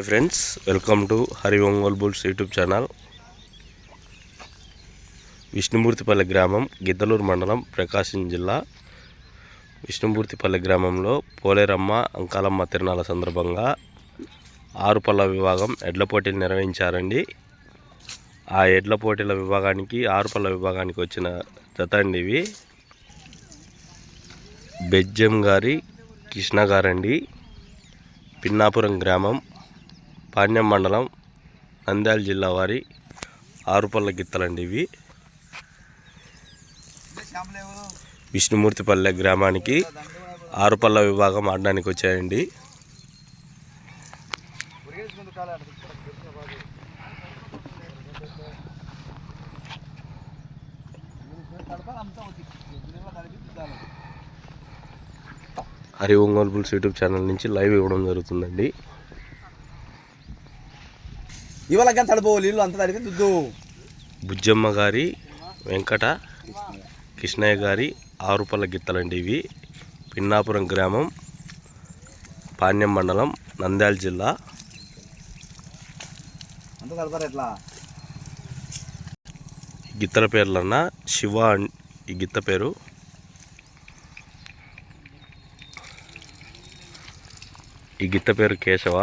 Hi friends welcome to Hari Ongole bulls YouTube channel Vishnumurthipalli గ్రామం గిద్దలూరు మండలం ప్రకాశం జిల్లా విష్ణుమూర్తిపల్లి గ్రామంలో పోలేరమ్మ అంకాలమ్మ తిరునాళ్ళ సందర్భంగా ఆరుపల్ల విభాగం ఎడ్ల పోటీలు నిర్వహించారండి ఆ ఎడ్ల పోటీల విభాగానికి ఆరుపల్ల విభాగానికి వచ్చిన జత అండి ఇవి బెజ్జం గారి కృష్ణ గారండి పిన్నాపురం గ్రామం పాణ్యం మండలం నంద్యాల జిల్లా వారి ఆరుపల్ల గిత్తలండి ఇవి. విష్ణుమూర్తిపల్లె గ్రామానికి ఆరుపల్ల విభాగం ఆడడానికి వచ్చాయండి. Hari Ongole bulls YouTube channel నుంచి లైవ్ ఇవ్వడం జరుగుతుందండి. ఇవాళ కానీ తడిపోవాలి ఇల్లు అంత తడితే దుద్దు. బుజ్జమ్మ గారి వెంకట కృష్ణయ్య గారి ఆరుపల్ల గిత్తలండి ఇవి. పిన్నాపురం గ్రామం పాణ్యం మండలం నంద్యాల జిల్లా. అంత తడతారు ఎట్లా? ఈ గిత్తల పేర్లన్న శివ ఈ గిత్త పేరు. ఈ గిత్త పేరు కేశవ.